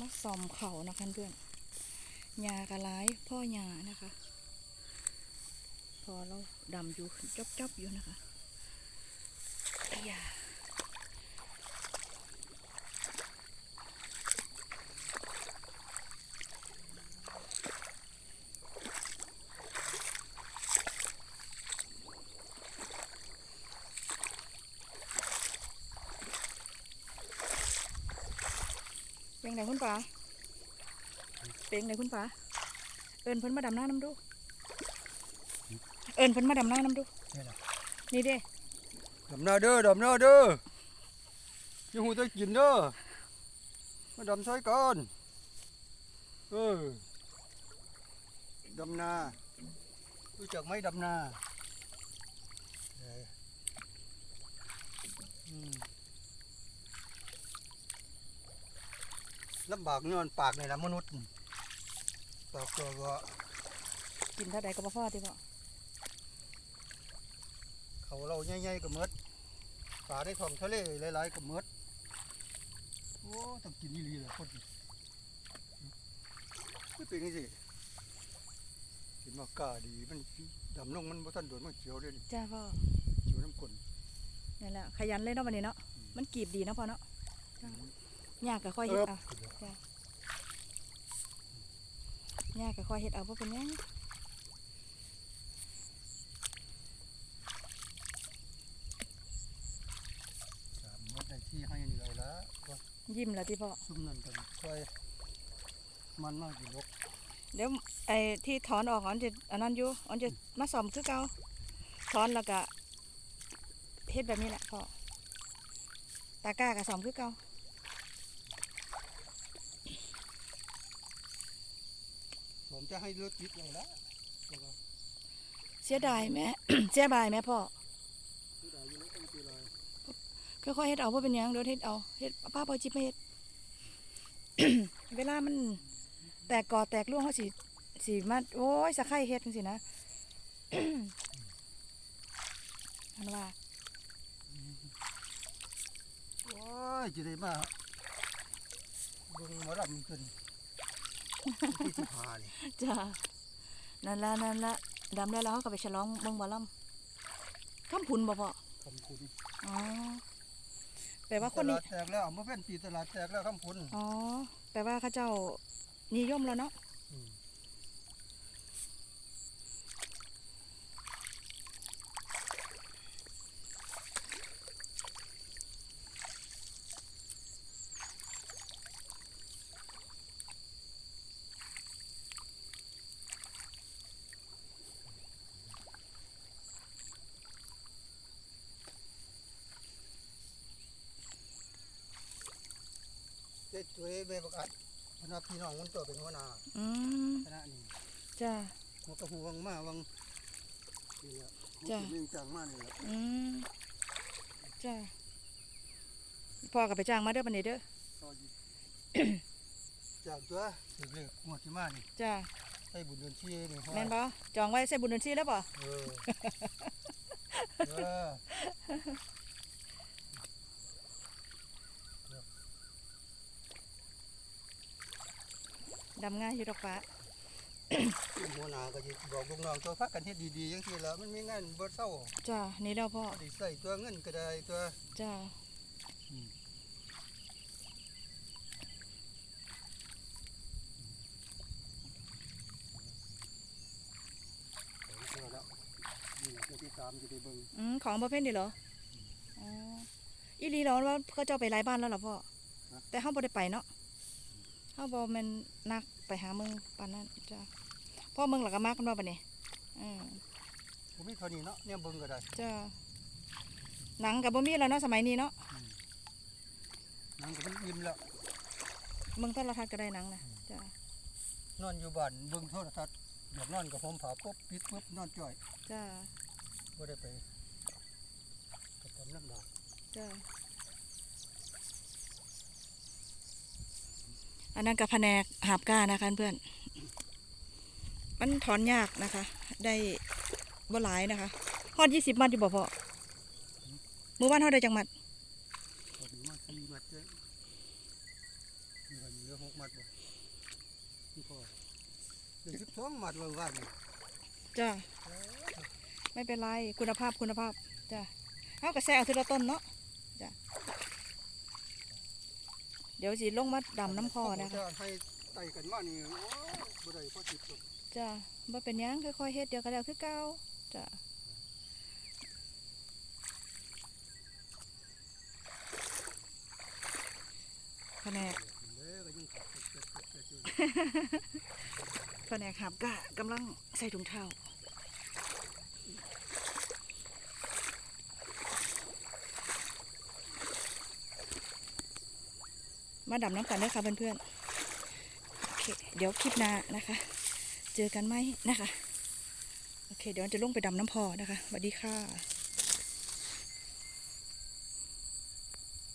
มาส่อมเขานะคะเพื่อนยากระร้ายพ่อหญ้านะคะ พอเราดำอยู่จบจบๆอยู่นะคะไอ้ยา เป็นไงคุณป๋าเป็นไงคุณป๋าเอิญเพิ่นมาดำน้ำน้ำดู เอิญเพิ่นมาดำน้ำน้ำดู นี่ล่ะนี่เด้ดำนาเด้อดำนาเด้ออยังหูจะกินเด้อมาดำซอยก่อนเออดำนารู้จักไหมดำนาเอออืม ลำบากนอนปากในละมนุษย์ปากตัวก็กินเท่าใดก็บ่พอติบ่เขาเราใหญ่ๆก็หมดปลาในท้องทะเลหลายๆก็หมดโอ้ต้องกินนี่ลีแหละคนนี่ไม่เป็นนี่สิกินมากกาดีมันดำลงมันบ่ทันโดนมันเขียวเลยนี่จ้าพ่อเขียวน้ำกลนนี่นแหละขยันเลยเนาะบัดนี้เนาะมันกีบดีเนาะพ่อเนาะ ยากก็ค่อยเอเฮ็ดอเอายากก็ค่อยเฮ็ดเอาบ่เป็นหยังสามมดในที่ให้นี่เราละก็ยิ้มแล้วติพ่อ ซุ่มนั่นกันค่อยมันมากกี่ลกเดี๋ยวไอ้ที่ถอนออกอันจะอันนั้นอยู่อันจะมาซ่อมคือเก่าถอนแล้วก็เฮ็ดแบบนี้แหละพ่อตากร้าก็ซ่อมคือเก่า ผมจะให้รถติดเลยละแล้วก็เสียดายแหม่ เสียดายแหม่พ่อที่ใดอยู่ในต้องตีลอยค่อยๆเฮ็ดเอาบ่เป็นหยังเดี๋ยวเฮ็ดเอาเฮ็ดป้าปอยจิบมาเฮ็ดเวลามันแตกกอแตกร่วงเขาสิสิมาโอ้ยสะไข่เฮ็ดจังซี่นะอันว่าโอ้ยจะได้มาเบิ่งหมอลำขึ้น ที่สิบห้านี่จ้านั่นละนั่นละดำแล้วแล้วเขาก็ไปฉลองเบิ่งหมอลำคำพุนบ่พ่อคำคุณอ๋อแปลว่าคนนี้ตลดแตกแล้วเมื่อเป็นปีตลาดแตกแล้วคำคุณอ๋อแปลว่าเขาเจ้านิยมแล้วเนาะ เด็ดตัวเบประกาศคณะพี่น้องมันตัวเป็นหัวหน้าอืมคณะนี้จ้าหัวกระหูวังมาวังนี่แหละจ้ะมันเป็นจังมานี่แหละอืมจ้าพ่อก็ไปจ้างมาเด้อบันนี้เด้อต่ออยู่จากตัวถึงเลยหัวที่มานี่จ้าให้บุญเดือนชี้นี่เพราะแม่นว่าบ่จองไว้ใส่บุญเดือนสี่แล้วบ่เออเออ ดำง่ายอยู่ดอกฟ้าหัวหน้าก็จะบอกลูกน้องตัวพักกันเฮ็ดดีๆจังซี่ละมันมีงานบ่เศร้าจ้านี่แล้วพ่อได้ใส่ตัวเงินก็ได้ตัวจ้าของตัวแล้วนี่แหละตัวที่สามจะได้เบิ่งอืมของประเภทนี้เหรออ๋ออีหลีเหรอว่าเขาเจ้าไปหลายบ้านแล้วเหรอพ่อแต่เฮาบ่ได้ไปเนาะเฮาบ่แม่นนักไปหาเมืองปานนั้นจ้าพ่อเมืองหลักก็มากันว่าบัดนี้อืมผมมีเท่านี้เนาะเนี่ยเบิ่งก็ได้จ้าหนังก็บ่มีแล้วเนาะสมัยนี้เนาะหนังก็มันยิ้มแล้วเมืองโทรทัศน์ก็ได้หนังนะจ้านอนอยู่บ้านเบิ่งโทรทัศน์อยากนอนกับผมผาปุ๊บปิดปุ๊บนอนจ่อยจ้าบ่ได้ไปกระทำลำบากจ้า อันนั้นกับแผนกหาบก้านะคะเพื่อน มันถอนยากนะคะ ได้บ่หลายนะคะฮอดยี่สิบมัดอยู่บ่พอมือวันเท่าได้จังมัดพอดีมาสี่มัดเลยมีกันเหลือหกมัดบ่นี่พอเดี๋ยวสิบสองมัดว่าว่านี่จ้าไม่เป็นไรคุณภาพคุณภาพจ้าเอากระแซเอาทีละต้นเนาะจ้า เดี๋ยวสิลงมาดำน้ำคอนะคะ จะให้ไต่กันมานี่โอ้บ่ได้พอสิบจ้าบ่เป็นหยังค่อยๆเฮ็ดเดี๋ยวก็แล้วคือเก่าจ้าแผนกเด้อก็ยังขับเจ็ดเจ็ดเจ็ดอยู่ แผนกหับก็กำลังใส่ถุงเท้า มาดำน้ำกันเด้อค่ะเพื่อนๆโอเคเดี๋ยวคลิปหน้านะคะ เจอกันไหมนะคะ โอเค เดี๋ยวจะลงไปดำน้ำพอนะคะสวัสดีค่ะ